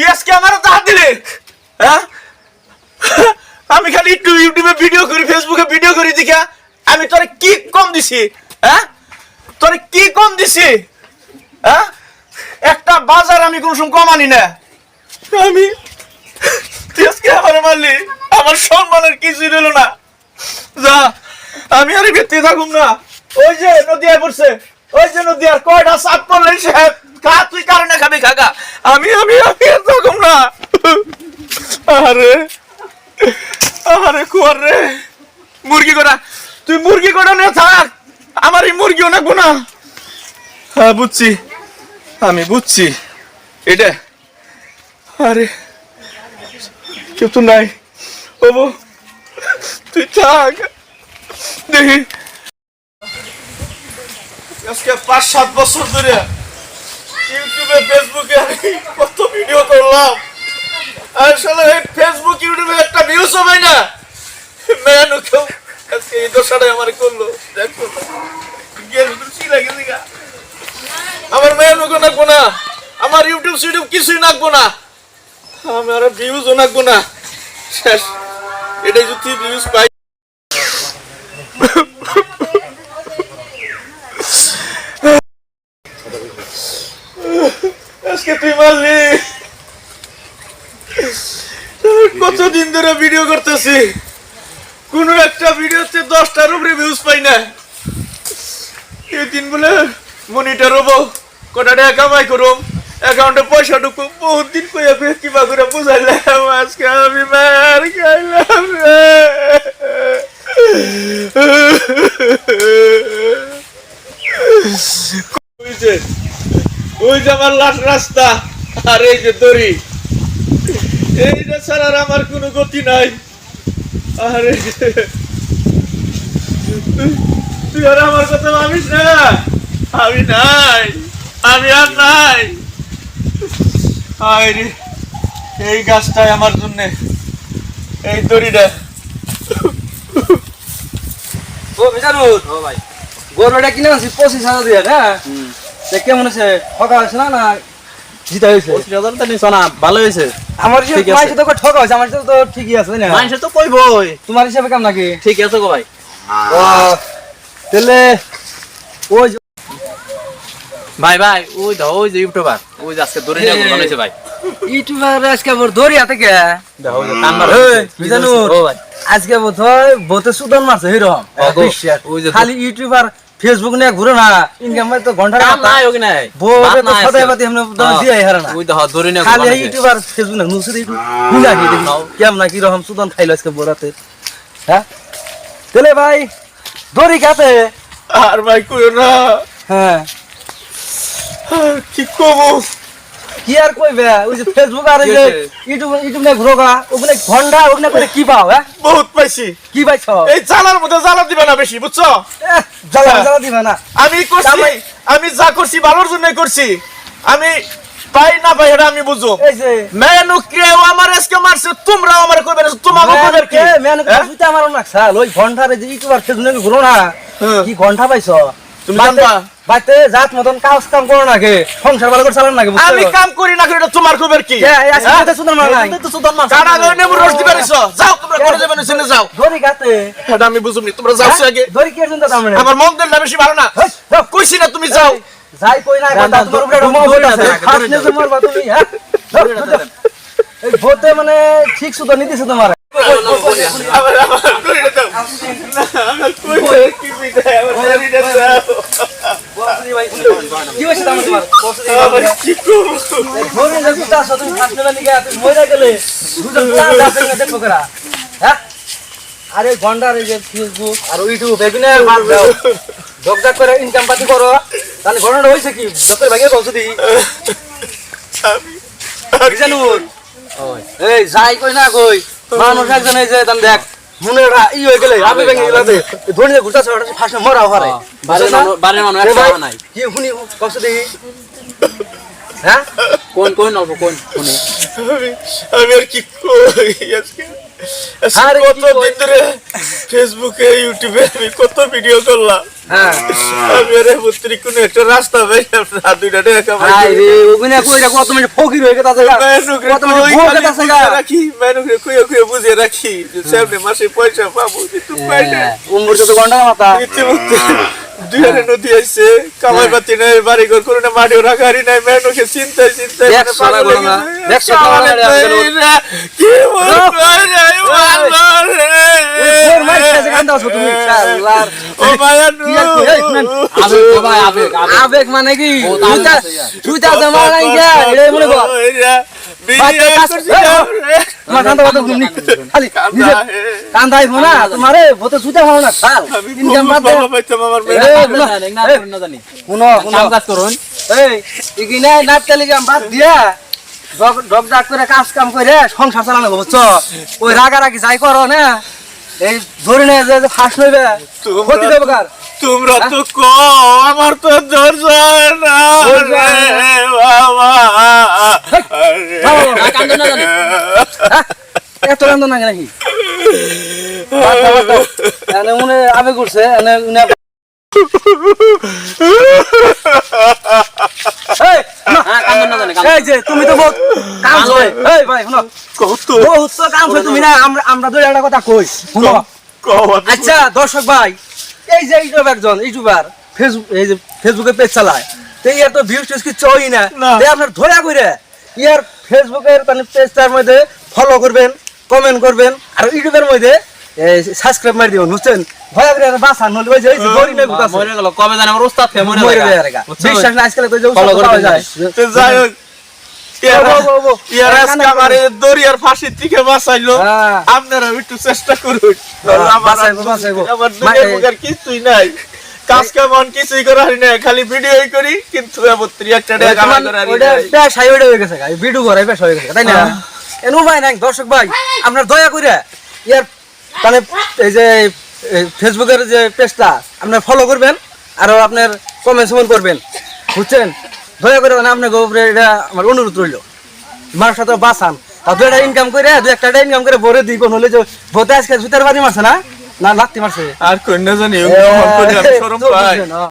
তুই আজকে আমার হাত দিলে? হ্যাঁ? আমি খালি একটু ইউটিউবে ভিডিও করি ফেসবুকে ভিডিও করি, দেখা আমি তোরে কি কম দিছি? হ্যাঁ? তোরে কি কম দিছি? হ্যাঁ? একটা বাজার আমি কোনো সময় কমানি না। আমি তুই আজকে আমার মারলি, আমার সম্মানের কিছুই রইল না। যা, আমি আর ব্যক্তি থাকুম না। ওই যে নদিয়ায় পড়ছে, ওই যে নদিয়ার কয়টা সাত পড়লেন সাহেব খা তুই কারণে খাবি? খাগা আমি আমি আমি আর না। আরে আরে কুয়ার রে। মুরগি করা তুই মুরগি করা নিয়ে থাক। আমার এই মুরগিও নাকবো না। হ্যাঁ বুঝছি। আমি বুঝছি। এটা। আরে। কেউ তো নাই। ওবো, তুই থাক। দেখি। আজকে পাঁচ সাত বছর ধরে ইউটিউবে, ফেসবুকে কত ভিডিও করলাম। আসলে এই ফেসবুক, ইউটিউবে একটা ভিউজ হবে না। মেনু কেউ আজকে এই দশাটাই আমার করল। দেখো আমার মেনু কো নাকবো না। আমার ইউটিউব, সিউটিউব কিছুই নাকবো না। আমার ভিউজও নাকবো না। শেষ। এটাই যদি ভিউজ পাই। আজকে তুই মারলি। কতদিন ধরে ভিডিও করতেছি। কোন একটা ভিডিওতে দশটার উপরে ভিউজ পাই না। এই দিন বলে মনিটর হব কটা টাকা কামাই করুম অ্যাকাউন্টে পয়সা ঢুকু বহুত দিন কইয়া কইয়া কিবা করে বুঝাইলাম, আজকে আমি মার, খাইলাম রে ওই যে ওই যে আমার লাশ রাস্তা আর এই যে দড়ি। এইটা ছাড়া আর আমার কোনো গতি নাই। আরে তুই- তুই আর আমার কথা ভাবিস না? আমি নাই। আমি আর নাই। আয় রে এই গাছটাই আমার জন্য। এই দড়িটা। ও বেজানুর ও ভাই গরুটা কিনে আনছি পঁচিশ হাজার দিয়ে না? তা কেমন ঠকা হয়েছে না না জিতা হয়েছে? ভালো হয়েছে। আমার হিসেবে আছে। তোমার সাথে তো ঠকা হয়েছে আমার সাথে তো ঠিকই আছে না? মানুষের তো কইবই। তোমার হিসাবে কেমন নাকি? ঠিক আছে ভাই। তাহলে ওই ভাই ভাই ওই দাও ওই যে ইউটিউবার ওই যে আজকে দড়ি ভাই। ইউটিউবার আজকে আবার দড়ি হাতে কে? বোধ হয় বোতে সুদন মারছে অগো, খালি ইউটিউবার ফেসবুক নিয়ে ঘুরে না ইনকাম তো ঘণ্টা কাম নাই ওকে নাই। বাদ তো আজকে। পাতি আমরা হ্যাঁ, দিয়ে হারা না। ওই তো ধরে নিয়ে খালি বানাইছে। ইউটিউবার ফেসবুক না নুসুর দেখি হুঙ্গা কি দেখি? কেম না কি রকম সুদন খাইলো আজকে বড়াতে হ্যাঁ? তেলে ভাই দড়ি কাতে আর ভাই কইও না। হ্যাঁ। কি কমো কি আর কইবে ওই যে ফেসবুক আর যে ইউটিউব ইউটিউব নিয়ে ঘুরোগা ওখানে ঘণ্টা ওখানে করে কি পাও হ্যাঁ বহুত পাইছি। কি পাইছ? এই জ্বালার মধ্যে জ্বালা দিবে না বেশি বুঝছ? জ্বালা জ্বালা দিবে না। আমি করছি আমি যা করছি ভালোর জন্যই করছি আমি পাই না পাই এটা আমি বুঝো এই যে মেনু কেউ আমার আজকে মারছে তোমরাও আমার কইবে না তোমাকে কইবে কি? হ্যাঁ? কইতে আমার না সাল ওই ঘন্টারে যে ইউটিউবার ফেসবুক ঘুরো না। কি ঘণ্টা পাইছ? তুমি জানবা? বাড়িতে জাত মতন কাজ কাম করো নাকি? সংসার ভালো করে চালান নাকি আমি কাম করি না করি এটা তোমার খবর কি? হ্যাঁ? যাও তোমরা করে শুনে যাও। এটা আমি বুঝুমনি তোমরা যাও হ্যাঁ? আগে। দড়ি কে চিন্তা তার মানে? আমার মন দিলটা বেশি ভালো না। কইছি না তুমি যাও। যাই কই না কথা তোমার উপরে তুমি হ্যাঁ। এই ভোতে মানে ঠিক সুতো নিতেছে তোমার। আরে গন্ডার এই যে ফেসবুক আর ইউটিউব এগুলো দগদাগ করে ইনকাম পাতি করো তাহলে ঘটনাটা হয়েছে কি যত ভাগে বলছো দি জানুন এই যাই কই না কই? মানুষ একজন এই যে দেখ। मुना एउटा इ हो केले आफै बेङ इला चाहिँ धोनीले घुट्टा छ एउटा चाहिँ फास्न मरा हो रे बारे मानो एक सामान आई के हुने कसो दे ह कोन कोन अल्प कोन हुने अब यार कि को यसके আরে কি কত দিন ধরে ফেসবুকে ইউটিউবে আমি কত ভিডিও করলাম। হ্যাঁ। আমি আরে পুত্রি কোন একটা রাস্তা আপনার দুইটা টাকা আই রে ওগুনে কইরা কত মানে ফকির হয়ে গেছে কত মানে গেছে গা। বুঝে রাখি বুঝে রাখি যে সামনে মাসে পয়সা পাবো কিন্তু পাই না। উমর যত গন্ডা মাথা। হাজার নদী আইছে কামাই পাতি নাই বাড়ি ঘর করে না মাটিও রাখারি নাই মেনুকে চিন্তায় চিন্তায় দেখ সোনা পাগলগুলো না, হয়ে গেছে। দেখ কি বল রে। তোর মাইর কাছে কান্দা আছো ও আবেগ ভাই আবেগ আবেগ আবেগ মানে কি ও, তুই তা আবেগ আছে, ইয়ার। তুই তা জমা নাই গা এটাই মনে কর দিয়া ডগ ডাক করে কাজ কাম করে সংসার চালানো বুঝছ ওই রাগারাগি যাই করো না এই ধরে নে যে ফাঁস তোমরা- ক্ষতি দেবো কার? তোমরা তো কো আমার তো ধৈর্য না। হয় বাবা। হ্যাঁ? এত রান্ধ না নাকি এনে মনে আবে করছে এনে উনি এই, যে তুমি তো বহুত কাম ছয় এই ভাই শোনো। কত? বহুত তো কাম ছয় তুমি না আমরা আমরা দুই একটা কথা কই। শোনো। আচ্ছা দর্শক ভাই এই যে ইউটিউব একজন ইউটিউবার ফেসবুক এই যে ফেসবুকে পেজ চালায়। তো ইয়ার তো ভিউজ টিউজ কিছু হই না। না। তো আপনার ধরা করে ইয়ার ফেসবুকের মানে পেজটার মধ্যে ফলো করবেন কমেন্ট করবেন আর ইউটিউবের মধ্যে সাবস্ক্রাইব মারি দিবেন বুঝছেন ভয়া করে বাসা নলে ওই যে ওই যে দড়ি নেই মরে গেল কবে জানি আমার ওস্তাদ খেয়ে মরে মরে গেল বিশ্বাস না আজকাল তো যে Follow করে যায়। তো যাই হোক হ্যাঁ। আপনারা একটু চেষ্টা করুন। হ্যাঁ, আমার কিছুই নাই। কাজ কেমন কিছুই করা হয় না খালি ভিডিওই করি কিন্তু হয়। পেশাই হয়ে গেছে ভিডিও করে পেশা হয়ে গেছে তাই না? এন ভাই নাই দর্শক ভাই আপনার দয়া করে ইয়ার মানে এই যে ফেসবুকের যে পেজটা আপনার ফলো করবেন আর আপনার কমেন্ট সমেন্ট করবেন। বুঝছেন? দয়া করে মানে আপনার উপরে এটা আমার অনুরোধ রইল। মানুষ সাথে বাঁচান। আর দু একটা ইনকাম করে দু একটা ইনকাম করে ভরে দিই। কোন হলে যে ভোতে আজকে জুতার বাড়ি মারছে না? না লাত্তি মারছে। আর কন্যা জানি শরম পায় বুঝছেন।